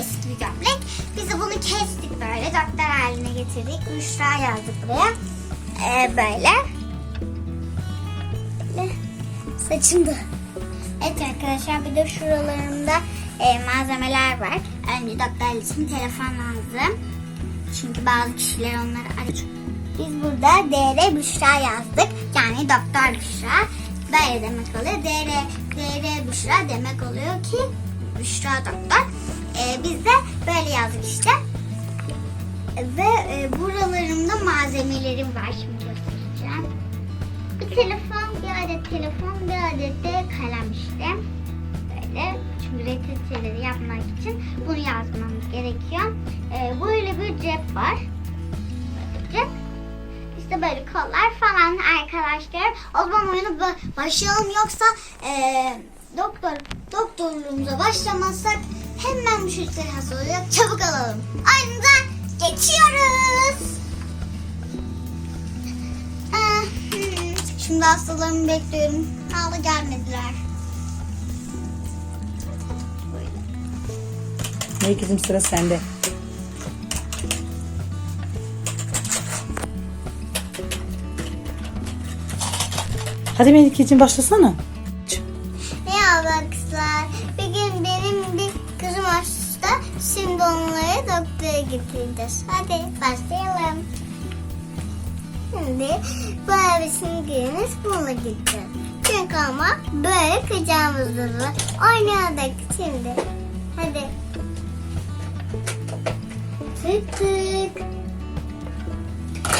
eski bir gömlek. Biz de bunu kestik böyle, doktor haline getirdik. Büşra yazdık buraya. E, böyle. Böyle. Saçımda. Evet arkadaşlar bir de şuralarımda e, malzemeler var. Önce doktor için telefon lazım. Çünkü bazı kişiler onları arıyor. Biz burada DR Büşra yazdık. Yani doktor Büşra. Böyle demek oluyor. DR, DR Büşra demek oluyor ki Büşra doktor. E, biz böyle yazdık işte. Ve e, buralarımda malzemelerim var. Şimdi göstereceğim. Bir telefon, bir adet telefon, bir adet de kalem işte. Böyle. Çünkü reçeteleri yapmak için bunu yazmamız gerekiyor. Ee, böyle bir cep var. Böyle cep. İşte böyle kollar falan arkadaşlar. O zaman oyuna ba- başlayalım yoksa ee, doktor doktorluğumuza başlamazsak hemen müşteriler hasta olacak. Çabuk alalım. Oyunumuza geçiyoruz. Ah, hmm. Şimdi hastalarımı bekliyorum. Hala gelmediler. Ne kızım sıra sende. Hadi Melike'ciğim başlasana. Getireceğiz. Hadi başlayalım. Şimdi bu elbisini giyiniz bununla gideceğiz. Çünkü ama böyle kucağımızda var. Oynayadık şimdi. Hadi. Tık.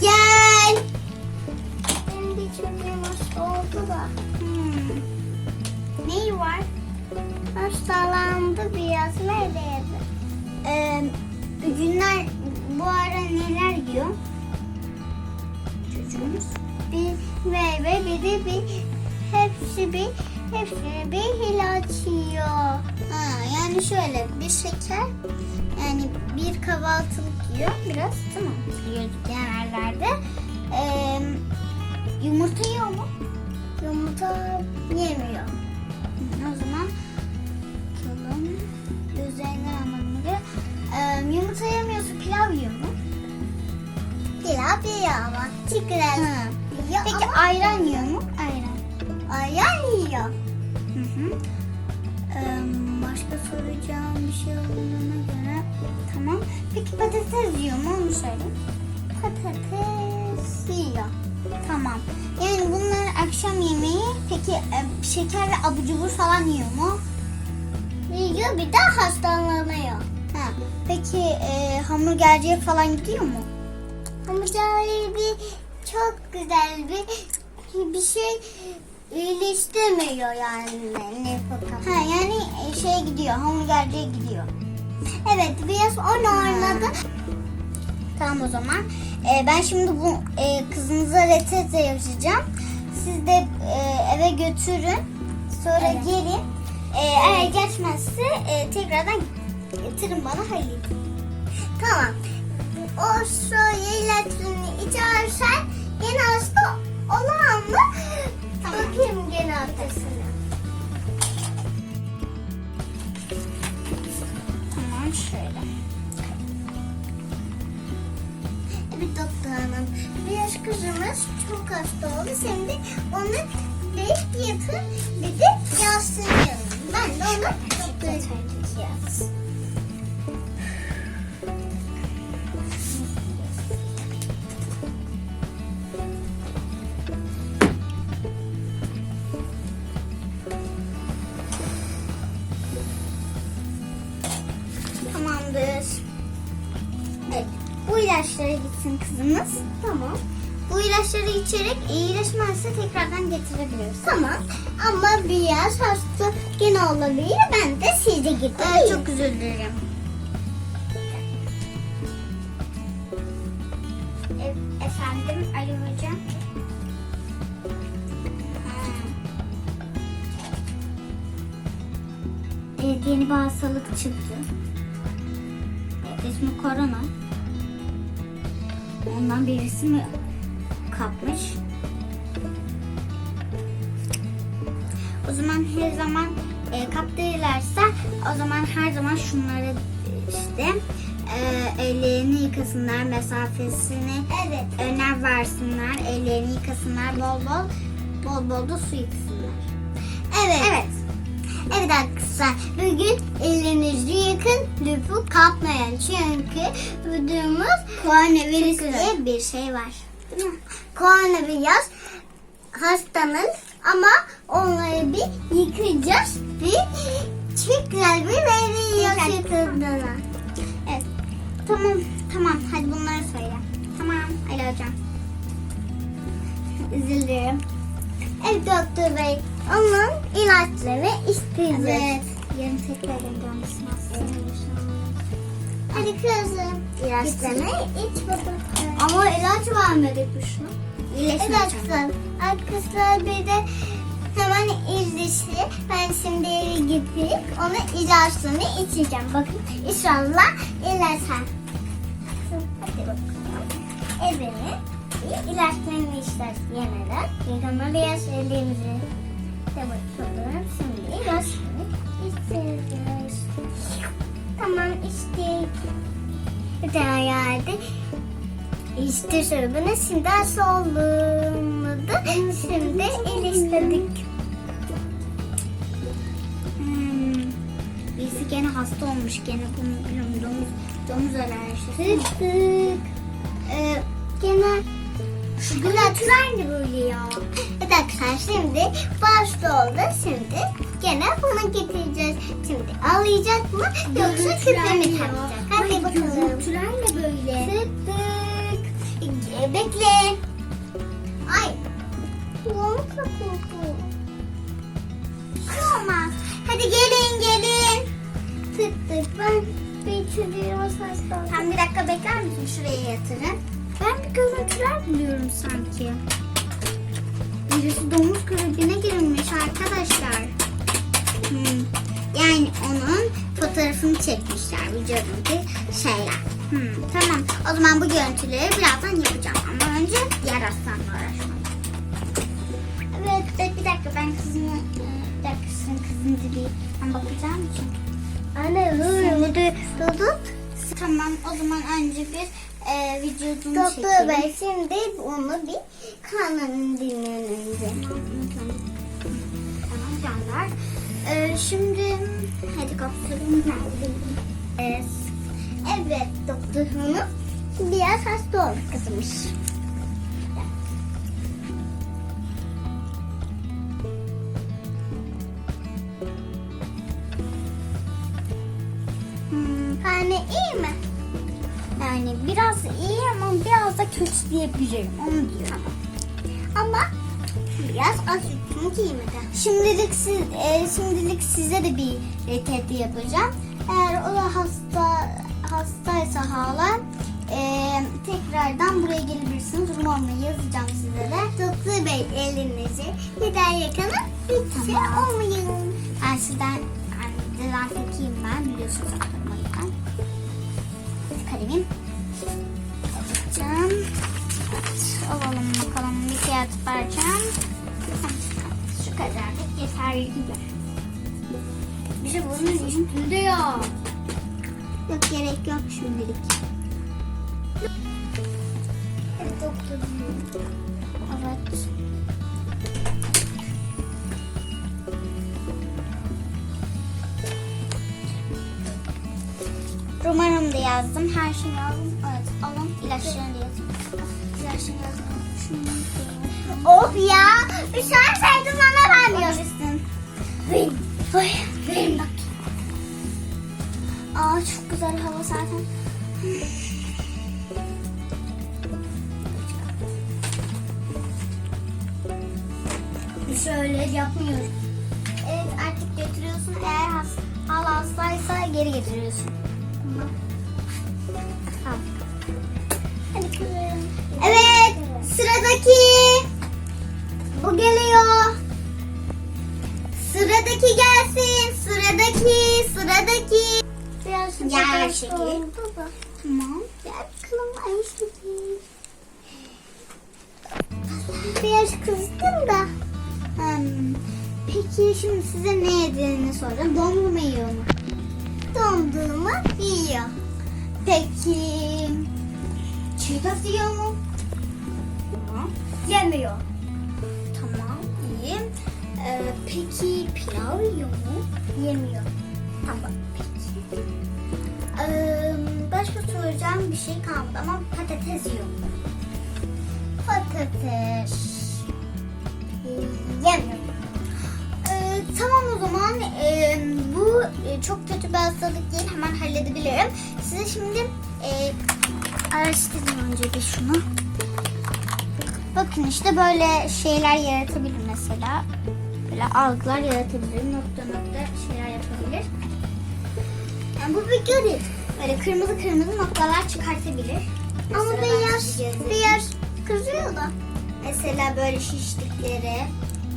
Gel. Benim bir çocuğum hasta oldu da. Hmm. Neyi var? Hastalandı biraz. Neredeydi? Ee, günler bu ara neler yiyor? Çocuğumuz. Bir meyve bir de bir hepsi bir hepsi bir ilaç yiyor. Ha, yani şöyle bir şeker yani bir kahvaltılık yiyor biraz tamam. Yiyor genellerde. Yiyor ama. Çikolata. Peki ayran yiyor mu? Ayran. Ayran yiyor. Hı hı. Ee, başka soracağım bir şey olduğuna göre. Tamam. Peki patates yiyor mu? Onu söyle. Patates yiyor. Tamam. Yani bunlar akşam yemeği. Peki e, şeker ve abur cubur falan yiyor mu? Yiyor bir de hastalanıyor. Ha. Peki e, hamburgerciye falan gidiyor mu? Hamburgerci bir çok güzel bir bir şey iyileştirmiyor yani ne Ha yani e, şey gidiyor hamburgerciye gidiyor. Evet biraz onu oynadı. Tamam o zaman. Ee, ben şimdi bu e, kızınıza reçete yazacağım. Siz de e, eve götürün. Sonra gelin. E, eğer geçmezse e, tekrardan getirin bana hayır. Tamam. O şöyle içersen yine hasta olan mı? Bakayım gene hastasına. Tamam şöyle. Evet doktor hanım. Bir yaş kızımız çok hasta oldu. Şimdi onu bir yatın bir de yaslayalım. Ben de onu doktora götüreceğiz. Gitsin kızımız. Tamam. Bu ilaçları içerek iyileşmezse tekrardan getirebiliriz. Tamam. Ama biraz hasta gene olabilir. Ben de size gideyim. çok özür dilerim. E- efendim Ali Hocam. Evet yeni bir hastalık çıktı. Evet, ismi korona. Ondan birisi mi kapmış. O zaman her zaman e, kaptırırlarsa o zaman her zaman şunları e, işte e, ellerini yıkasınlar mesafesini evet. önem versinler ellerini yıkasınlar bol bol bol bol da su içsinler. Evet. Evet. Evet arkadaşlar bugün ellerinizi yıkın lüpü kapmayın çünkü vücudumuz koronavirüs diye bir şey var. Koronavirüs hastanın ama onları bir yıkayacağız bir güzel bir veriyor yıkadığına. Evet. Tamam tamam hadi bunları söyle. Tamam Ali hocam. Üzülürüm. Evet doktor bey. Onun ilaçlarını isteyeceğiz. Evet. Yarın tekrar göndermesin Hadi kızım. İlaçlarını iç bakalım. Ama ilaç vermedik. İyileşme evet kızım. Arkadaşlar bir de hemen izleşti. Ben şimdi eve gidip onun ilaçlarını içeceğim. Bakın inşallah iyileşer. Hadi bakalım. Evini ilaçlarını işler yemeden yıkamalıyız ellerimizi. De bakalım şimdi ilaçlarını içeceğiz. Tamam içtik. Bir daha geldi. İşte şurubunu şimdi solmadı. Şimdi iyileştirdik. Hmm. Birisi gene hasta olmuş. Gene bunu biliyorum. Domuz, domuz alerjisi. Tık tık. Ee, gene gülatüler ne böyle ya? Evet arkadaşlar şimdi başta oldu. Şimdi gene bunu getireceğiz. Şimdi ağlayacak mı yoksa küpe mi takacak? Hadi bakalım. Görüntüler ne böyle? Tık tık. Bekle. Ay. Kulağım takıldı. Olmaz. Hadi gelin gelin. Tık tık ben bir çocuğum hasta. Tam bir dakika bekler misin? Şuraya yatırın. Görüntüler buluyorum sanki. Birisi domuz kulübüne girilmiş arkadaşlar. Hmm. Yani onun fotoğrafını çekmişler vücudundaki şeyler. Hmm, tamam. O zaman bu görüntüleri birazdan yapacağım. Ama önce diğer hastanla uğraşmam. Evet, bir dakika ben kızını, e, bir dakika sizin kızınızı bir ben bakacağım çünkü. Anne, Şimdi tutup. Tamam, o zaman önce bir e, vücudunu Doktor çekelim. bey şimdi onu bir kanını dinleyelim. Tamam canlar. Ee, şimdi helikopterim nerede? Evet. Evet doktor hanım biraz hasta oldu kızmış. Hmm, Karnı iyi mi? Yani biraz iyi ama biraz da kötü diyebilirim. Onu diyorum. Ama biraz az üstünü giymedi. Şimdilik siz, e, şimdilik size de bir e, yapacağım. Eğer o da hasta hastaysa hala e, tekrardan buraya gelebilirsiniz. Numaramı yazacağım size de. Doktor bey elinizi neden yakanın hiç şey Tamam. olmayın. Ben sizden yani dezenfekiyim ben biliyorsunuz Alacağım. Evet, alalım bakalım bir fiyat vereceğim. Şu kadarlık yeterli gibi. Bir şey bunun üstünde ya. Yok gerek yok şimdilik. Evet doktor. Evet. Umarım da yazdım. Her şeyi yazdım. Evet alın. İlaçlarını da yazın. İlaçlarını koyayım. Of ya. Bir saydım bana vermiyor. Alabilirsin. Verin. Ay, verin bak. Aa çok güzel hava zaten. Şöyle yapmıyorum. Evet artık götürüyorsun. Eğer hala hastaysa geri getiriyorsun. Evet sıradaki. Bu geliyor. Sıradaki gelsin. Sıradaki. Sıradaki. Biraz Gel şekil. Tamam. Gel bakalım Ayşe'ciğim. biraz kızdım da. Hmm, Peki şimdi size ne yediğini soracağım. Dondurma yiyor mu? Dondurma yiyor. Peki çiğ köfte yiyor mu? Tamam. Yemiyor. Tamam iyi. Ee, peki pilav yiyor mu? Yemiyor. Tamam peki. Ee, başka soracağım bir şey kalmadı ama patates yiyor mu? Patates. Yemiyor. Tamam o zaman Ee, bu e, çok kötü bir hastalık değil hemen halledebilirim. Size şimdi e, araştırayım önce bir şunu. Bakın işte böyle şeyler yaratabilir mesela. Böyle algılar yaratabilir, nokta nokta şeyler yapabilir. Yani bu bir grip. Böyle kırmızı kırmızı noktalar çıkartabilir. Ama beyaz, size beyaz kızıyor da. Mesela böyle şişliklere,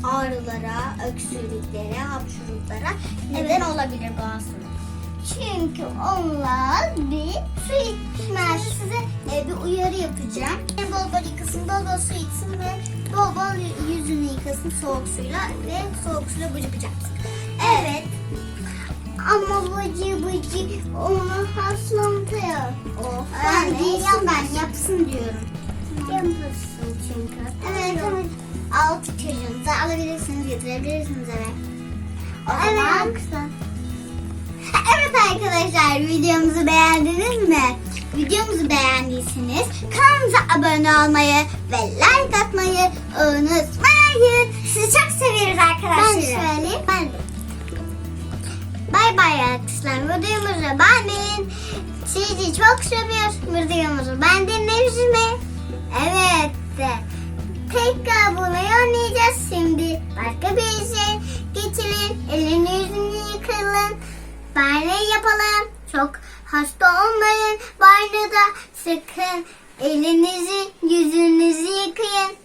ağrılara, öksürüklere, hapşuruklara neden olabilir bu hastalık. Çünkü onlar bir su içmez. Şimdi size e, bir uyarı yapacağım. Bol bol yıkasın, bol bol su içsin ve bol bol yüzünü yıkasın soğuk suyla ve soğuk suyla bıcıkacaksın. Evet. Ama bıcı bıcı onu haslanıyor. O Ben ben de değilsin yapmam. ben yapsın diyorum. Yapmışsın çünkü. Evet, evet. Altı çocuğunuzu alabilirsiniz, getirebilirsiniz eve. O Evet. zaman Evet arkadaşlar videomuzu beğendiniz mi? Videomuzu beğendiyseniz kanalımıza abone olmayı ve like atmayı unutmayın. Sizi çok seviyoruz Ben arkadaşlar. söyleyeyim. Ben de. Bay bay arkadaşlar. Videomuzu beğenin. Sizi çok seviyoruz. Videomuzu Elinizi yüzünüzü yıkayın.